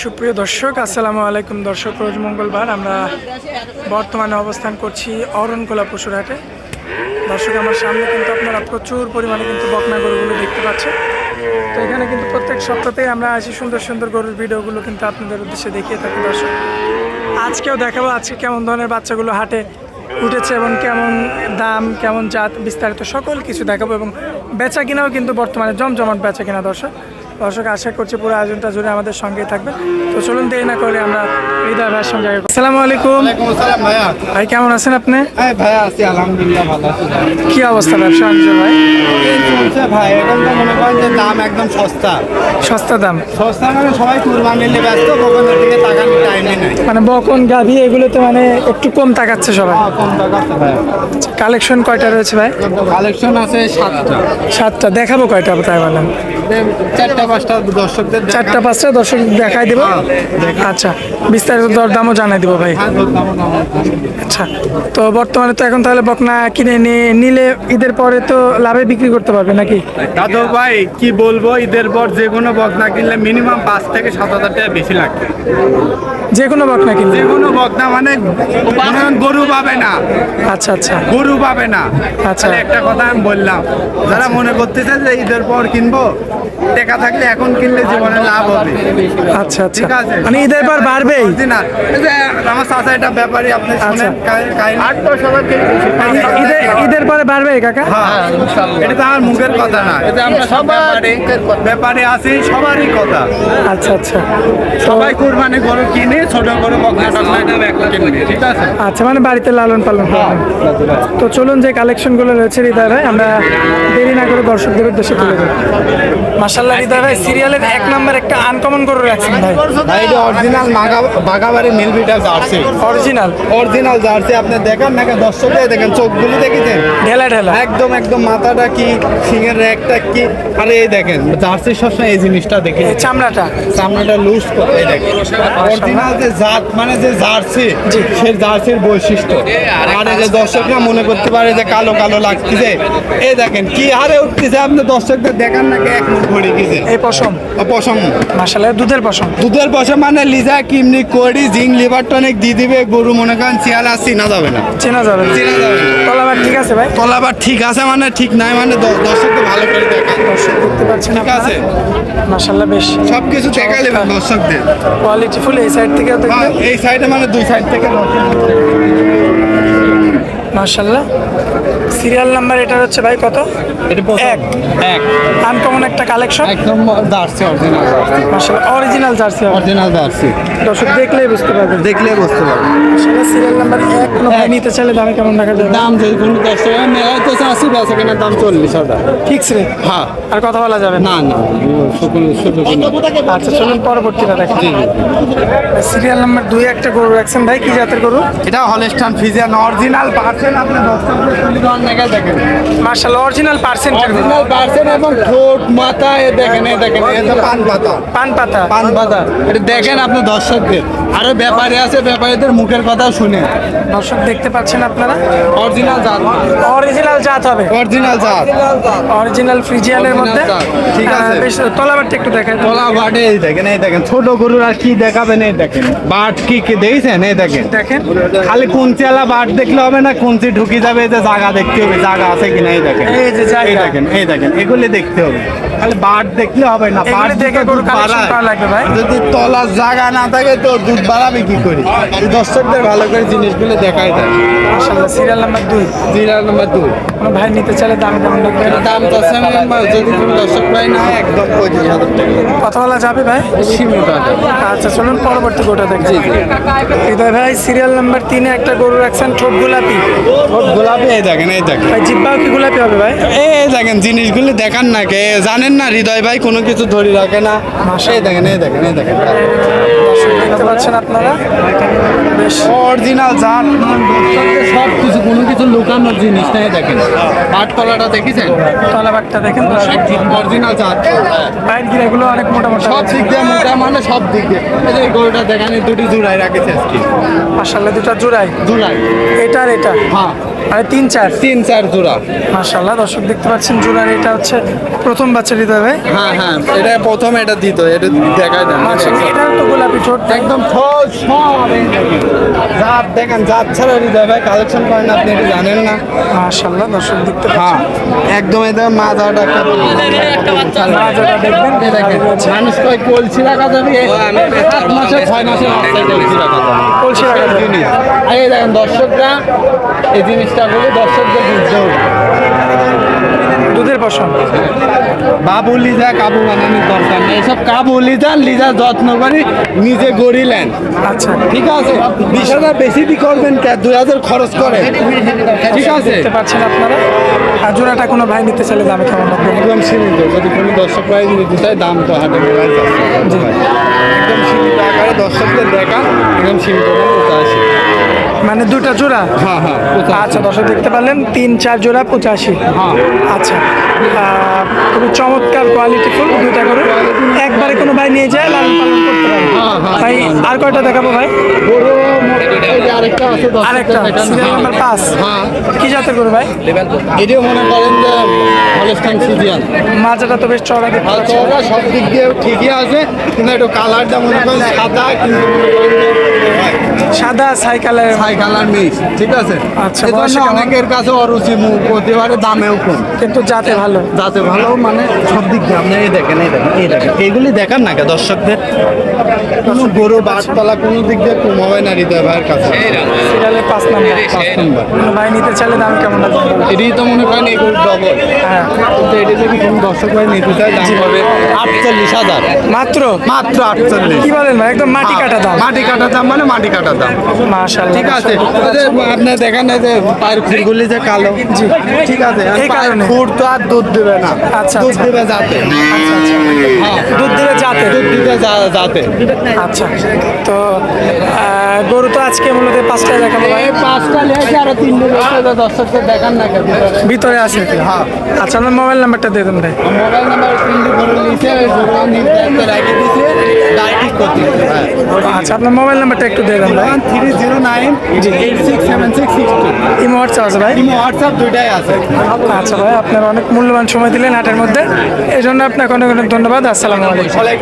সুপ্রিয় দর্শক, আসসালামু আলাইকুম দর্শক, রোজ মঙ্গলবার আমরা বর্তমানে অবস্থান করছি অরণকোলা পশুরহাটে দর্শক, আমার সামনে কিন্তু আপনারা প্রচুর পরিমাণে কিন্তু বকনা গরুগুলো দেখতে পাচ্ছেন। তো এখানে কিন্তু প্রত্যেক সপ্তাহতেই আমরা আসি সুন্দর সুন্দর গরুর ভিডিওগুলো কিন্তু আপনাদের উদ্দেশ্যে দেখিয়ে থাকি দর্শক। আজকেও দেখাবো আজকে কেমন ধরনের বাচ্চাগুলো হাটে উঠেছে এবং কেমন দাম, কেমন জাত বিস্তারিত সকল কিছু দেখাবো এবং বেচা কিনাও কিন্তু বর্তমানে জমজমাট বেচা কিনা দর্শক। দর্শক আশা করছি পুরো আয়োজনটা জুড়ে আমাদের সঙ্গেই থাকবে তো চলুন দেরি না করে আমরা হৃদয় ভাইয়ের সঙ্গে আসসালামু আলাইকুম। ভাই কেমন আছেন আপনি? হ্যাঁ আছি আলহামদুলিল্লাহ ভালো আছি কি অবস্থা ব্যবসা বাণিজ্য ভাই? ভাই এখন তো মনে করেন যে দাম একদম সস্তা। সস্তা দাম। সস্তা মানে সবাই কুরবানি নিলে ব্যস্ত দোকানের দিকে তাকানোর টাইমে নাই। মানে বকন গাভি এগুলোতে মানে একটু কম তাকাচ্ছে সবাই। হ্যাঁ, কম টাকা আছে ভাইয়া কালেকশন কয়টা রয়েছে ভাই? কালেকশন আছে সাতটা। সাতটা। দেখাবো কয়টা তাই বলেন। চারটা পাঁচটা দর্শকদের চারটা পাঁচটা দর্শক দেখাই দেবো। আচ্ছা বিস্তারিত দরদামও জানাই দেবো ভাই। হ্যাঁ। আচ্ছা তো বর্তমানে তো এখন তাহলে বকনা কিনে নিয়ে নিলে ঈদের পরে তো লাভে বিক্রি করতে পারবে নাকি? দাদু ভাই কি বলব ঈদের পর যে কোনো বকনা কিনলে মিনিমাম পাঁচ থেকে সাত হাজার টাকা বেশি লাগবে। যে কোনো বকনা কিনলে? যে কোনো বকনা মানে গরু পাবে না। আচ্ছা আচ্ছা। গরু পাবে না। আচ্ছা। একটা কথা আমি বললাম যারা মনে করতেছে যে ঈদের পর কিনবো টাকা থাকলে এখন কিনলে জীবনে লাভ হবে। আচ্ছা আচ্ছা। ঠিক আছে? মানে ঈদের পর বাড়বেই? জি না আমার চাচা এটা ব্যাপারে আপনি শুনেন কাই- কাই- আট দশ হাজার বেশি। পাই। ঈদের ঈদের পরে বাড়বে কাকা? হ্যাঁ, এটা তো আমার মুখের কথা না। এটা আমরা সবারই ব্যাপারে আছি সবারই কথা। আচ্ছা আচ্ছা। সবাই কুরবানি গরু কিনে ছোট গরু ঠিক আছে? আচ্ছা মানে বাড়িতে লালন পালন করবেন তো চলুন যে কালেকশনগুলো রয়েছে হৃদয় ভাই আমরা দেরি না করে দর্শকদের উদ্দেশ্যে তুলে দেবো মাসাল্লাহ হৃদয় ভাই সিরিয়ালের এক নম্বর একটা আনকমন করে রাখছেন ভাই। ভাই এটা অরিজিনাল বাগাবাড়ি মিলবিটা জার্সি। অরিজিনাল অরিজিনাল জার্সি আপনি দেখেন নাকি দর্শকদের দেখেন চোখগুলো দেখেছেন? ঢেলা ঢেলা। একদম একদম মাথাটা কি সিংহের র্যাকটা কি আরে এই দেখেন জার্সির সবসময় এই জিনিসটা দেখে। চামড়াটা। চামড়াটা লুজ করে এই দেখেন। অরিজিনাল যে জাত মানে যে জার্সি। সেই জার্সির বৈশিষ্ট্য। আর এই যে দর্শকরা মনে করতে পারে যে কালো কালো লাগতেছে। এই দেখেন কি হারে উঠতেছে আপনি দর্শকদের দেখান নাকি এক এই পশম? পশম। মাসাল্লাহ দুধের পশম? দুধের পশম মানে লিজা কিমনি করি জিং লিভার টনিক দিয়ে দিবে গরু মনে করেন শিয়ালা চিনা যাবে না। চেনা যাবে। না। চেনা যাবে না। তলাবার ঠিক আছে ভাই? তলাবার ঠিক আছে মানে ঠিক নাই মানে দ- দর্শককে ভালো করে দেখান। দর্শক দেখতে পাচ্ছেন ঠিক আছে? মাসাল্লাহ বেশ। সব কিছু দেখা নেবেন দর্শকদের। কোয়ালিটি ফুল এই সাইড থেকেও দেখবেন? এই সাইডে মানে দুই সাইড থেকে দর্শক মাসাল্লাহ সিরিয়াল নাম্বার এটা হচ্ছে ভাই কত? এটা এক। এক। আনকমন একটা কালেকশন? একদম জার্সি অরিজিনাল জার্সি। মাসাল্লাহ অরিজিনাল জার্সি অরিজিনাল জার্সি। দর্শক দেখলেই বুঝতে পারবেন। দেখলে বুঝতে পারবেন। সিরিয়াল নাম্বার এক। কোনো ভাই নিতে চাইলে দামে কেমন রাখা যাবে দাম যে কোনো দর্শক মেলায় তো চাষি বেচা কেনার দাম চল্লিশ হাজার। ফিক্স রে? হ্যাঁ। আর কথা বলা যাবে না? না না আচ্ছা চলুন পরবর্তীটা দেখেন সিরিয়াল নাম্বার দুই একটা গরু রাখছেন ভাই কি জাতের গরু? এটা হলস্টান ফিজিয়ান অরিজিনাল পার্সেন্ট দেখেন মার্শাল্লাহ অরিজিনাল পার্সেন্টের অরিজিনাল পার্সেন্ট এবং ঠোঁট মাথা এ দেখেন এ দেখেন পান পাতা। পান পাতা। পান পাতা। এটা দেখেন আপনি দর্শকদের। আরও ব্যাপারী আছে ব্যাপারীদের মুখের কথা শুনে। দর্শক দেখতে পাচ্ছেন আপনারা? অরিজিনাল জাত। অরিজিনাল জাত হবে। অরিজিনাল জাত। অরিজিনাল ফ্রিজিয়ানের মধ্যে? ঠিক আছে। বেশ তলাবারটা একটু দেখাই। দেন। তোলা বাটে এই দেখেন এই দেখেন। ছোট গরুর আর কি দেখাবেন এই দেখেন। বাট কি কি দেখছেন এই দেখেন। দেখেন। খালি কুঞ্চিয়ালা বাট দেখলে হবে না কুঞ্চি ঢুকে যাবে যে জায়গা দেখতে হবে জায়গা আছে কিনা এই দেখেন। এই দেখেন এই দেখেন এগুলি দেখতে হবে। খালি বাট দেখলে হবে না বাট দেখে গরু করা লাগবে ভাই। যদি তলার জায়গা না থাকে তো দুধ বাড়াবে কি করে? দর্শকদের ভালো করে জিনিসগুলো দেখাই দেয় মার্শাল্লাহ সিরিয়াল নাম্বার দুই। জিরা নাম্বার দুই। কোনো ভাই নিতে চাইলে দাম কেমন লাগবে দাম চাচ্ছে আমি যদি কোনো দর্শক পাই না একদম পঁচিশ হাজার টাকা। কথা বলা যাবে ভাই? সীমিত আচ্ছা চলুন পরবর্তী গোটা দেখি। হৃদয় ভাই সিরিয়াল নাম্বার তিনে একটা গরু রাখছেন ঠোঁট গোলাপি। ওর গোলাপি এই দেখেন এই দেখেন। ভাই জিব্বাও কি গোলাপি হবে ভাই? এই দেখেন জিনিসগুলো দেখান না কে জানেন না হৃদয় ভাই কোনো কিছু ধরে রাখে না। এই দেখেন এই দেখেন এই দেখেন। দেখতে পাচ্ছেন আপনারা? অরিজিনাল জাত সব কিছু কোনো কিছু লুকানোর জিনিস নাই দেখেন। দেখেছেন? দেখেন দর্শক অরিজিনাল জাত পায়ের গিরাগুলো অনেক মোটা মোটা সব দিক দিয়ে মোটা মানে সব দিক দিয়ে। এই গরুটা দেখেন দুটি জোড়াই রাখেছে আজকে। মাসাল্লাহ দুটা জোড়াই। জোড়াই। এটা আর এটা? হ্যাঁ। মানে তিন চার। তিন চার জোড়া। মাসাল্লাহ দর্শক দেখতে পাচ্ছেন জোড়ার এটা হচ্ছে প্রথম বাচ্চা দিতে হবে। হ্যাঁ হ্যাঁ এটা প্রথম এটা দিত এটা দেখায় দেন মাসাল্লাহ এটাও তো গোলাপি ঠোঁট। একদম ঠোঁট সব দেখেন। জাত দেখেন জাত ছাড়া হৃদয় ভাই কালেকশন করেন আপনি এটা জানেন না। মাসাল্লাহ দর্শক দেখতে হ্যাঁ একদম এটা মাজাটা মাজাটা দেখবেন দেখেন মানুষ কয় কলসি রাখা যাবে? সাত মাসে ছয় মাসে কলসি রাখা যাবে। কলসি রাখা যাবে। এই দেখেন দর্শকরা এই জিনিসটা বলে দর্শকদের বুঝতে হবে দুধের পশম। বাবু লিজা কাবু বানানোর দরকার নেই। এসব কাবু লিজা লিজা যত্ন করে নিজে গড়িলেন। আচ্ছা। ঠিক আছে? বিশ হাজার বেশি দি করবেন দুই হাজার খরচ করে। ঠিক আছে? দেখতে পাচ্ছেন আপনারা। আর জোড়াটা কোনো ভাই নিতে চাইলে দামে কেমন লাগবে একদম সীমিত। যদি কোনো দর্শক ভাই নিতে চায় দাম তো হাটে একদম সীমিত আকারে দর্শকদের দেখা একদম সীমিত মানে দুটা জোড়া? হ্যাঁ হ্যাঁ আচ্ছা দর্শক দেখতে পারলেন তিন চার জোড়া পঁচাশি। হ্যাঁ। আচ্ছা খুবই চমৎকার কোয়ালিটি ফুল দুইটা করে। একবারে কোনো ভাই নিয়ে যায় লালন পালন করতে পারে হ্যাঁ, হ্যাঁ, ভাই আর কয়টা দেখাবো ভাই? আরেকটা সিরিয়াল নাম্বার পাঁচ। হ্যাঁ কি জাতের গরু ভাই? এটিও মনে করেন যে হলস্টাইন সিজিয়ান। মাজাটা তো বেশ চড়া দেখতে পাচ্ছি। ওরা সব দিক দিয়ে ঠিকই আছে কিন্তু একটু কালারটা মনে করেন সাদা কিন্তু সাদা সাইকেলের ছাই কালার মিক্স ঠিক আছে? আচ্ছা, এই জন্য বয়সে কেমন? অনেকের কাছে অরুচি মুখ হতে পারে দামেও কম। কিন্তু যাতে ভালো। যাতে ভালো মানে সব দিক দিয়ে আপনি এই দেখেন এই দেখেন এই দেখেন। এইগুলি দেখান না কে দর্শকদের? কোনো গরু বাটতলা কোনো দিক দিয়ে কম হবে না হৃদয় ভাইয়ের কাছে। নাম্বার পাঁচ নম্বর কোনো ভাই নিতে চাইলে দাম কেমন লাগবে এটাই তো মনে করেন এগুলো ডবল হ্যাঁ। কিন্তু এটি যদি কোনো দর্শক ভাই নিতে চায় দাম হবে আটচল্লিশ হাজার। মাত্র? মাত্র আটচল্লিশ। কি বলেন ভাই? একদম মাটি কাটা দাম। মাটি কাটা দাম মানে মাটি কাটা দাম। মাশাআল্লাহ। ঠিক আছে। আপনি দেখেন যে পায়ের খুরগুলি যে কালো। জি। ঠিক আছে। এই কারণে? খুর তো আর দুধ দেবে না। আচ্ছা, দুধ আচ্ছা। দেবে যাতে আচ্ছা আচ্ছা। দুধ দিলে জাতে। দুধ দিবে যাতে আচ্ছা। তো আহ, গরু তো আজকে মূলত পাঁচটায় দেখাবো ভাই। পাঁচটা লেগে আরও তিনটে লেগে দর্শকদের দেখান না কেন? ভিতরে আছে হ্যাঁ। আচ্ছা আপনার মোবাইল নাম্বারটা দিয়ে দেন ভাই। মোবাইল নাম্বার তিনটে লিখে গরু নির্ধারিত রেখে দিছে গাড়ি করতে হ্যাঁ। আচ্ছা আপনার মোবাইল নাম্বারটা একটু দিয়ে দেন ভাই। Three zero nine eight six seven six six two. Imo WhatsApp আছে ভাই? ইমো হোয়াটসঅ্যাপ দুইটাই আছে। আচ্ছা ভাই আপনার অনেক মূল্যবান সময় দিলেন হাটের মধ্যে। এই জন্য আপনাকে অনেক অনেক ধন্যবাদ। আসসালামু আলাইকুম। আসসালাম।